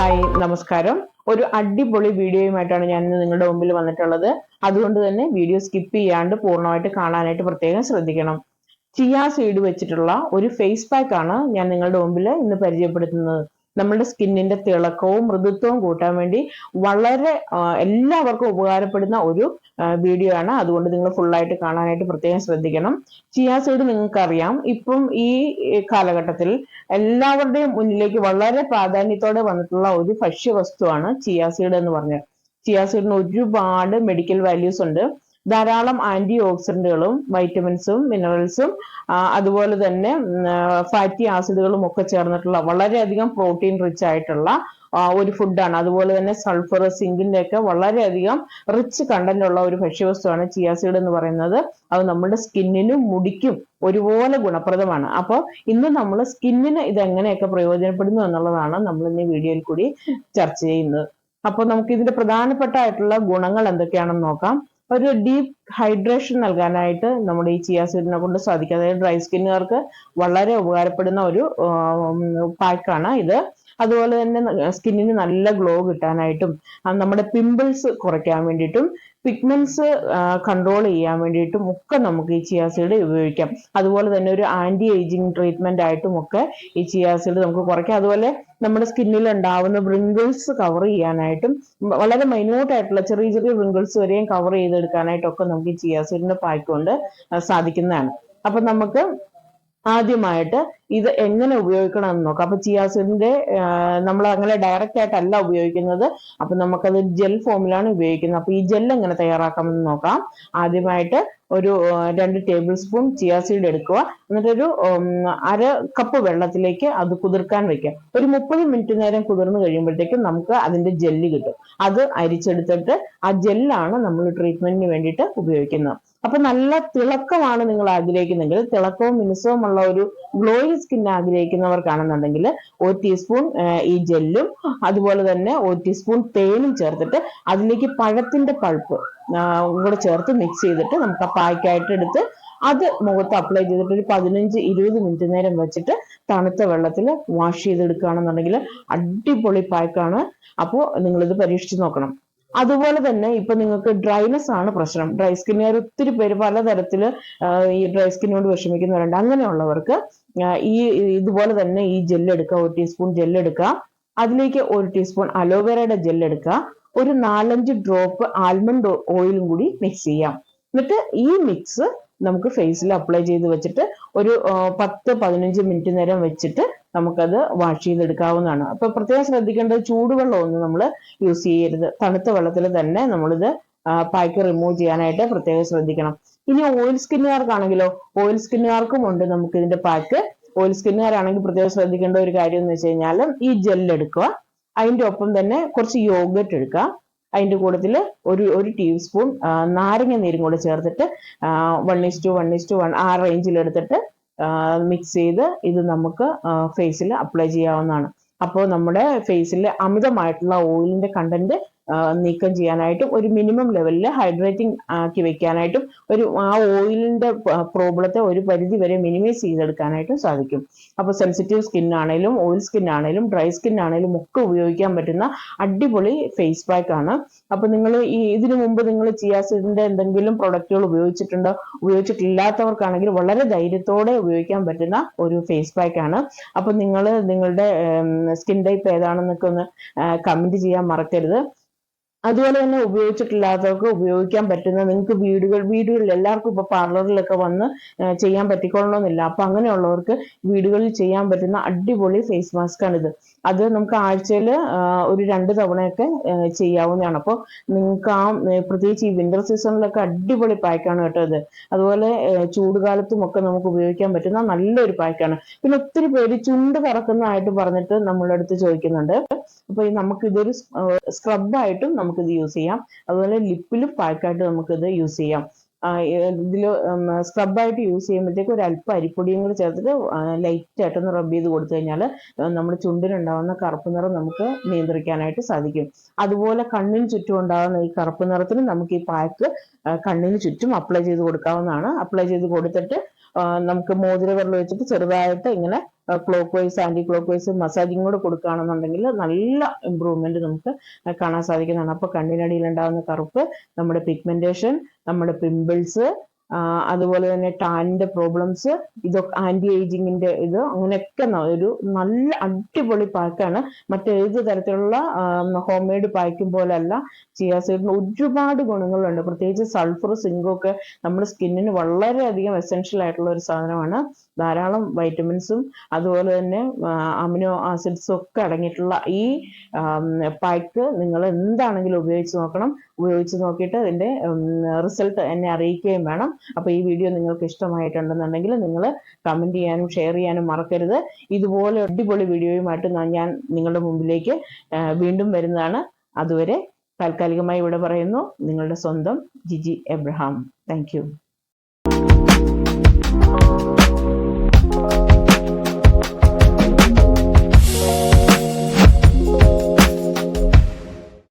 Hi നമസ്കാരം. ഒരു അടിപൊളി വീഡിയോയുമായിട്ടാണ് ഞാൻ ഇന്ന് നിങ്ങളുടെ മുമ്പിൽ വന്നിട്ടുള്ളത്. അതുകൊണ്ട് തന്നെ വീഡിയോ സ്കിപ്പ് ചെയ്യാണ്ട് പൂർണമായിട്ട് കാണാനായിട്ട് പ്രത്യേകം ശ്രദ്ധിക്കണം. ചിയാ സീഡ് വെച്ചിട്ടുള്ള ഒരു ഫേസ് പാക്ക് ആണ് ഞാൻ നിങ്ങളുടെ മുമ്പിൽ ഇന്ന് പരിചയപ്പെടുത്തുന്നത്. നമ്മുടെ സ്കിന്നിന്റെ തിളക്കവും മൃദുത്വവും കൂട്ടാൻ വേണ്ടി വളരെ എല്ലാവർക്കും ഉപകാരപ്പെടുന്ന ഒരു വീഡിയോ ആണ്. അതുകൊണ്ട് നിങ്ങൾ ഫുള്ളായിട്ട് കാണാനായിട്ട് പ്രത്യേകം ശ്രദ്ധിക്കണം. ചിയാസൈഡ് സീഡ് നിങ്ങൾക്കറിയാം. ഇപ്പം ഈ കാലഘട്ടത്തിൽ എല്ലാവരുടെയും മുന്നിലേക്ക് വളരെ പ്രാധാന്യത്തോടെ വന്നിട്ടുള്ള ഒരു ഭക്ഷ്യവസ്തുവാണ് ചിയാ സീഡ് എന്ന് പറഞ്ഞത്. ചിയാ സീഡിന് ഒരുപാട് മെഡിക്കൽ വാല്യൂസ് ഉണ്ട്. ധാരാളം ആന്റി ഓക്സിഡന്റുകളും വൈറ്റമിൻസും മിനറൽസും അതുപോലെ തന്നെ ഫാറ്റി ആസിഡുകളും ഒക്കെ ചേർന്നിട്ടുള്ള വളരെയധികം പ്രോട്ടീൻ റിച്ച് ആയിട്ടുള്ള ഒരു ഫുഡാണ് അതുപോലെ തന്നെ സൾഫർ സിങ്കിന്റെ ഒക്കെ വളരെയധികം റിച്ച് കണ്ടന്റ് ഉള്ള ഒരു ഭക്ഷ്യവസ്തുവാണ് ചിയാസീഡ് എന്ന് പറയുന്നത്. അത് നമ്മുടെ സ്കിന്നിനും മുടിക്കും ഒരുപോലെ ഗുണപ്രദമാണ്. അപ്പോൾ ഇന്ന് നമ്മൾ സ്കിന്നിന് ഇത് എങ്ങനെയൊക്കെ പ്രയോജനപ്പെടുന്നു എന്നുള്ളതാണ് നമ്മൾ ഇന്ന് വീഡിയോയിൽ കൂടി ചർച്ച ചെയ്യുന്നത്. അപ്പോൾ നമുക്ക് ഇതിന്റെ പ്രധാനപ്പെട്ട ആയിട്ടുള്ള ഗുണങ്ങൾ എന്തൊക്കെയാണെന്ന് നോക്കാം. ഒരു ഡീപ് ഹൈഡ്രേഷൻ നൽകാനായിട്ട് നമ്മുടെ ഈ ചിയാസീഡിനെ കൊണ്ട് സാധിക്കും. അതായത് ഡ്രൈ സ്കിന്നുകാർക്ക് വളരെ ഉപകാരപ്പെടുന്ന ഒരു പാക്കാണ് ഇത്. അതുപോലെ തന്നെ സ്കിന്നിന് നല്ല ഗ്ലോ കിട്ടാനായിട്ടും നമ്മുടെ പിമ്പിൾസ് കുറയ്ക്കാൻ വേണ്ടിയിട്ടും പിഗ്മെന്റ്സ് കൺട്രോൾ ചെയ്യാൻ വേണ്ടിയിട്ടും ഒക്കെ നമുക്ക് ഈ ചിയാസീഡ് ഉപയോഗിക്കാം. അതുപോലെ തന്നെ ഒരു ആന്റി ഏജിങ് ട്രീറ്റ്മെന്റ് ആയിട്ടും ഒക്കെ ഈ ചിയാസീഡ് നമുക്ക് കുറയ്ക്കാം. അതുപോലെ നമ്മുടെ സ്കിന്നിൽ ഉണ്ടാവുന്ന വ്രിങ്കിൾസ് കവർ ചെയ്യാനായിട്ടും വളരെ മൈന്യൂട്ട് ആയിട്ടുള്ള ചെറിയ ചെറിയ വ്രിങ്കിൾസ് വരെയും കവർ ചെയ്തെടുക്കാനായിട്ടൊക്കെ നമുക്ക് ഈ ചിയാസീഡിന്റെ പായ്ക്കൊണ്ട് സാധിക്കുന്നതാണ്. അപ്പൊ നമുക്ക് ആദ്യമായിട്ട് ഇത് എങ്ങനെ ഉപയോഗിക്കണം എന്ന് നോക്കാം. അപ്പൊ ചിയാസിഡിന്റെ നമ്മൾ അങ്ങനെ ഡയറക്റ്റ് ആയിട്ടല്ല ഉപയോഗിക്കുന്നത്. അപ്പൊ നമുക്കത് ജെൽ ഫോമിലാണ് ഉപയോഗിക്കുന്നത്. അപ്പൊ ഈ ജെൽ എങ്ങനെ തയ്യാറാക്കാമെന്ന് നോക്കാം. ആദ്യമായിട്ട് ഒരു രണ്ട് ടേബിൾ സ്പൂൺ ചിയാസീഡ് എടുക്കുക. എന്നിട്ടൊരു അര കപ്പ് വെള്ളത്തിലേക്ക് അത് കുതിർക്കാൻ വെക്കുക. ഒരു മുപ്പത് മിനിറ്റ് നേരം കുതിർന്നു കഴിയുമ്പോഴത്തേക്കും നമുക്ക് അതിന്റെ ജെല്ല് കിട്ടും. അത് അരിച്ചെടുത്തിട്ട് ആ ജെല്ലാണ് നമ്മൾ ട്രീറ്റ്മെന്റിന് വേണ്ടിയിട്ട് ഉപയോഗിക്കുന്നത്. അപ്പൊ നല്ല തിളക്കമാണ് നിങ്ങൾ ആഗ്രഹിക്കുന്നെങ്കിൽ തിളക്കവും മിനുസവും ഉള്ള ഒരു ഗ്ലോയി സ്കിൻ ആഗ്രഹിക്കുന്നവർക്കാണെന്നുണ്ടെങ്കിൽ ഒരു ടീസ്പൂൺ ഈ ജെല്ലും അതുപോലെ തന്നെ ഒരു ടീസ്പൂൺ തേനും ചേർത്തിട്ട് അതിലേക്ക് പഴത്തിന്റെ പൾപ്പ് കൂടെ ചേർത്ത് മിക്സ് ചെയ്തിട്ട് നമുക്ക് ആ പായ്ക്കായിട്ട് എടുത്ത് അത് മുഖത്ത് അപ്ലൈ ചെയ്തിട്ട് ഒരു പതിനഞ്ച് ഇരുപത് മിനിറ്റ് നേരം വെച്ചിട്ട് തണുത്ത വെള്ളത്തിൽ വാഷ് ചെയ്തെടുക്കുകയാണെന്നുണ്ടെങ്കിൽ അടിപൊളി പായ്ക്കാണ്. അപ്പോൾ നിങ്ങളിത് പരീക്ഷിച്ച് നോക്കണം. അതുപോലെ തന്നെ ഇപ്പൊ നിങ്ങൾക്ക് ഡ്രൈനെസ് ആണ് പ്രശ്നം. ഡ്രൈ സ്കിന്നുകാർ ഒത്തിരി പേര് പലതരത്തിൽ ഈ ഡ്രൈ സ്കിന്നോട് വിഷമിക്കുന്നവരുണ്ട്. അങ്ങനെയുള്ളവർക്ക് ഈ ഇതുപോലെ തന്നെ ഈ ജെല്ലെടുക്കുക ഒരു ടീസ്പൂൺ ജെല്ലെടുക്കുക അതിലേക്ക് ഒരു ടീസ്പൂൺ അലോവേരയുടെ ജെല്ലെടുക്കുക ഒരു നാലഞ്ച് ഡ്രോപ്പ് ആൽമണ്ട് ഓയിലും കൂടി മിക്സ് ചെയ്യാം. എന്നിട്ട് ഈ മിക്സ് നമുക്ക് ഫേസിൽ അപ്ലൈ ചെയ്ത് വെച്ചിട്ട് ഒരു പത്ത് പതിനഞ്ച് മിനിറ്റ് നേരം വെച്ചിട്ട് നമുക്കത് വാഷ് ചെയ്തെടുക്കാവുന്നതാണ്. അപ്പൊ പ്രത്യേകം ശ്രദ്ധിക്കേണ്ടത് ചൂടുവെള്ളമൊന്നും നമ്മൾ യൂസ് ചെയ്യരുത്. തണുത്ത വെള്ളത്തിൽ തന്നെ നമ്മളിത് പായ്ക്ക് റിമൂവ് ചെയ്യാനായിട്ട് പ്രത്യേകം ശ്രദ്ധിക്കണം. ഇനി ഓയിൽ സ്കിന്നുകാർക്കാണെങ്കിലോ ഓയിൽ സ്കിന്നുകാർക്കും ഉണ്ട് നമുക്ക് ഇതിന്റെ പാക്ക്. ഓയിൽ സ്കിന്നുകാരാണെങ്കിൽ പ്രത്യേകം ശ്രദ്ധിക്കേണ്ട ഒരു കാര്യം എന്ന് വെച്ച് കഴിഞ്ഞാൽ ഈ ജെൽ എടുക്കുക. അതിന്റെ ഒപ്പം തന്നെ കുറച്ച് യോഗട്ട് എടുക്കുക. അതിന്റെ കൂട്ടത്തിൽ ഒരു ഒരു ടീസ്പൂൺ നാരങ്ങ നീരും കൂടെ ചേർത്തിട്ട് one is to one is to one ആ റേഞ്ചിൽ എടുത്തിട്ട് മിക്സ് ചെയ്ത് ഇത് നമുക്ക് ഫേസിൽ അപ്ലൈ ചെയ്യാവുന്നതാണ്. അപ്പോൾ നമ്മുടെ ഫേസിൽ അമിതമായിട്ടുള്ള ഓയിലിന്റെ കണ്ടന്റ് നീക്കം ചെയ്യാനായിട്ടും ഒരു മിനിമം ലെവലിൽ ഹൈഡ്രേറ്റിംഗ് ആക്കി വെക്കാനായിട്ടും ഒരു ആ ഓയിലിന്റെ പ്രോബ്ലത്തെ ഒരു പരിധി വരെ മിനിമൈസ് ചെയ്തെടുക്കാനായിട്ടും സാധിക്കും. അപ്പോൾ സെൻസിറ്റീവ് സ്കിൻ ആണെങ്കിലും ഓയിൽ സ്കിൻ ആണെങ്കിലും ഡ്രൈ സ്കിൻ ആണെങ്കിലും ഒക്കെ ഉപയോഗിക്കാൻ പറ്റുന്ന അടിപൊളി ഫേസ് പാക്ക് ആണ്. അപ്പോൾ നിങ്ങൾ ഈ ഇതിനു മുമ്പ് നിങ്ങൾ ചിയാസിഡിന്റെ എന്തെങ്കിലും പ്രൊഡക്റ്റുകൾ ഉപയോഗിച്ചിട്ടുണ്ടോ? ഉപയോഗിച്ചിട്ടില്ലാത്തവർക്കാണെങ്കിൽ വളരെ ധൈര്യത്തോടെ ഉപയോഗിക്കാൻ പറ്റുന്ന ഒരു ഫേസ് പാക്ക് ആണ്. അപ്പോൾ നിങ്ങൾ നിങ്ങളുടെ സ്കിൻ ടൈപ്പ് ഏതാണെന്നൊക്കെ ഒന്ന് കമന്റ് ചെയ്യാൻ മറക്കരുത്. അതുപോലെ തന്നെ ഉപയോഗിച്ചിട്ടില്ലാത്തവർക്ക് ഉപയോഗിക്കാൻ പറ്റുന്ന നിങ്ങൾക്ക് വീടുകൾ വീടുകളിൽ എല്ലാവർക്കും ഇപ്പൊ പാർലറിലൊക്കെ വന്ന് ചെയ്യാൻ പറ്റിക്കൊള്ളണമെന്നില്ല. അപ്പൊ അങ്ങനെയുള്ളവർക്ക് വീടുകളിൽ ചെയ്യാൻ പറ്റുന്ന അടിപൊളി ഫേസ് മാസ്ക് ആണിത്. അത് നമുക്ക് ആഴ്ചയിൽ ഒരു രണ്ട് തവണയൊക്കെ ചെയ്യാവുന്നതാണ്. അപ്പോൾ നിങ്ങൾക്ക് ആ പ്രത്യേകിച്ച് ഈ വിന്റർ സീസണിലൊക്കെ അടിപൊളി പായ്ക്കാണ് കേട്ടോ ഇത്. അതുപോലെ ചൂട് ചൂടുകാലത്തും ഒക്കെ നമുക്ക് ഉപയോഗിക്കാൻ പറ്റുന്ന നല്ലൊരു പായ്ക്കാണ്. പിന്നെ ഒത്തിരി പേര് ചുണ്ട് കറക്കുന്നതായിട്ട് പറഞ്ഞിട്ട് നമ്മളുടെ അടുത്ത് ചോദിക്കുന്നുണ്ട്. അപ്പൊ ഈ നമുക്ക് ഇതൊരു സ്ക്രബായിട്ടും നമുക്കിത് യൂസ് ചെയ്യാം. അതുപോലെ ലിപ്പിലും പാക്കായിട്ട് നമുക്കിത് യൂസ് ചെയ്യാം. ഇതിൽ സ്ക്രബായിട്ട് യൂസ് ചെയ്യുമ്പോഴത്തേക്ക് ഒരു അല്പം അരിപ്പൊടിയും കൂടി ചേർത്തിട്ട് ലൈറ്റ് ആയിട്ടൊന്ന് റബ്ബ് ചെയ്ത് കൊടുത്തു കഴിഞ്ഞാൽ നമ്മുടെ ചുണ്ടിനുണ്ടാവുന്ന കറുപ്പ് നിറം നമുക്ക് നിയന്ത്രിക്കാനായിട്ട് സാധിക്കും. അതുപോലെ കണ്ണിന് ചുറ്റും ഉണ്ടാകുന്ന ഈ കറുപ്പ് നിറത്തിന് നമുക്ക് ഈ പാക്ക് കണ്ണിന് ചുറ്റും അപ്ലൈ ചെയ്ത് കൊടുക്കാവുന്നതാണ്. അപ്ലൈ ചെയ്ത് കൊടുത്തിട്ട് ആ, മോതിര വിരൽ വെച്ചിട്ട് ചെറുതായിട്ട് ഇങ്ങനെ clockwise anticlockwise massaging കൂടെ കൊടുക്കുകയാണെന്നുണ്ടെങ്കിൽ നല്ല ഇമ്പ്രൂവ്മെന്റ് നമുക്ക് കാണാൻ സാധിക്കുന്നതാണ്. അപ്പൊ കണ്ണിനടിയിൽ ഉണ്ടാകുന്ന കറുപ്പ് നമ്മുടെ പിഗ്മെന്റേഷൻ നമ്മുടെ പിമ്പിൾസ് അതുപോലെ തന്നെ ടാനിന്റെ പ്രോബ്ലംസ് ഇതൊക്കെ ആന്റി ഏജിങ്ങിന്റെ ഇത് അങ്ങനെയൊക്കെ ഒരു നല്ല അടിപൊളി പാക്കാണ്. മറ്റേത് തരത്തിലുള്ള ഹോം മെയ്ഡ് പായ്ക്കും പോലല്ല. ചിയാ സീഡിന് ഒരുപാട് ഗുണങ്ങളുണ്ട്. പ്രത്യേകിച്ച് സൾഫർ സിങ്കൊക്കെ നമ്മുടെ സ്കിന്നിന് വളരെയധികം എസെൻഷ്യൽ ആയിട്ടുള്ള ഒരു സാധനമാണ്. ധാരാളം വൈറ്റമിൻസും അതുപോലെ തന്നെ അമിനോ ആസിഡ്സും ഒക്കെ അടങ്ങിയിട്ടുള്ള ഈ പാക്ക് നിങ്ങൾ എന്താണെങ്കിലും ഉപയോഗിച്ച് നോക്കണം. ഉപയോഗിച്ച് നോക്കിയിട്ട് അതിന്റെ റിസൾട്ട് എന്നെ അറിയിക്കുകയും വേണം. അപ്പോൾ ഈ വീഡിയോ നിങ്ങൾക്ക് ഇഷ്ടമായിട്ടുണ്ടെന്നുണ്ടെങ്കിൽ നിങ്ങൾ കമന്റ് ചെയ്യാനും ഷെയർ ചെയ്യാനും മറക്കരുത്. ഇതുപോലെ അടിപൊളി വീഡിയോയുമായിട്ട് ഞാൻ- നിങ്ങളുടെ മുമ്പിലേക്ക് വീണ്ടും വരുന്നതാണ്. അതുവരെ താൽക്കാലികമായി ഇവിടെ പറയുന്നു. നിങ്ങളുടെ സ്വന്തം ജിജി എബ്രഹാം. താങ്ക് 嗯。